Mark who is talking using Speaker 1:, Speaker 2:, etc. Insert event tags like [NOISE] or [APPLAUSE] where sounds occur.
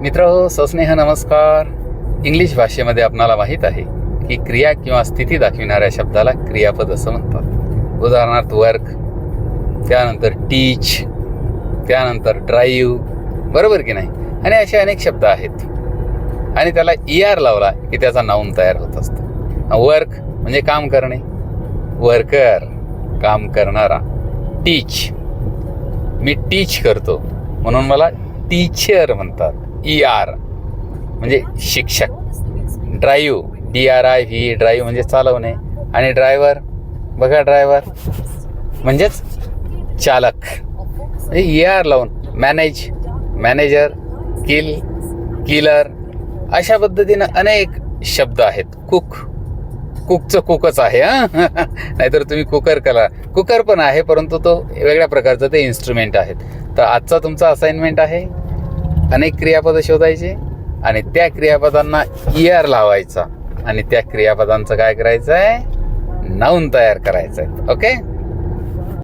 Speaker 1: मित्र सस्नेह नमस्कार. इंग्लिश भाषेमध्ये आपणाला माहीत आहे की क्रिया किंवा स्थिती दाखविणाऱ्या शब्दाला क्रियापद असं म्हणतात. उदाहरणार्थ वर्क त्यानंतर टीच त्यानंतर ड्राईव्ह बरोबर की नाही? आणि असे अनेक शब्द आहेत. आणि त्याला ई आर लावला की त्याचा नाऊन तयार होत असतं. वर्क म्हणजे काम करणे. वर्कर काम करणारा. टीच मी टीच करतो. म्हणून मला टीचर म्हणतात. ई आर म्हणजे शिक्षक. Drive D R I V drive म्हणजे चालवणे. आणि ड्रायव्हर बघा ड्रायव्हर म्हणजेच चालक. म्हणजे ई आर लावून. मॅनेज मॅनेजर किल किलर अशा पद्धतीनं अनेक शब्द आहेत. कुक कुकचं कुकच आहे हां? [LAUGHS] नाहीतर तुम्ही कुकर करा. कुकर पण आहे परंतु तो वेगळ्या प्रकारचं ते इन्स्ट्रुमेंट आहेत. तर आजचा तुमचा असाइनमेंट आहे? अनेक क्रियापदं शोधायचे आणि त्या क्रियापदांना ई आर लावायचा. आणि त्या क्रियापदांचं काय करायचं आहे नाऊन तयार करायचं आहे ओके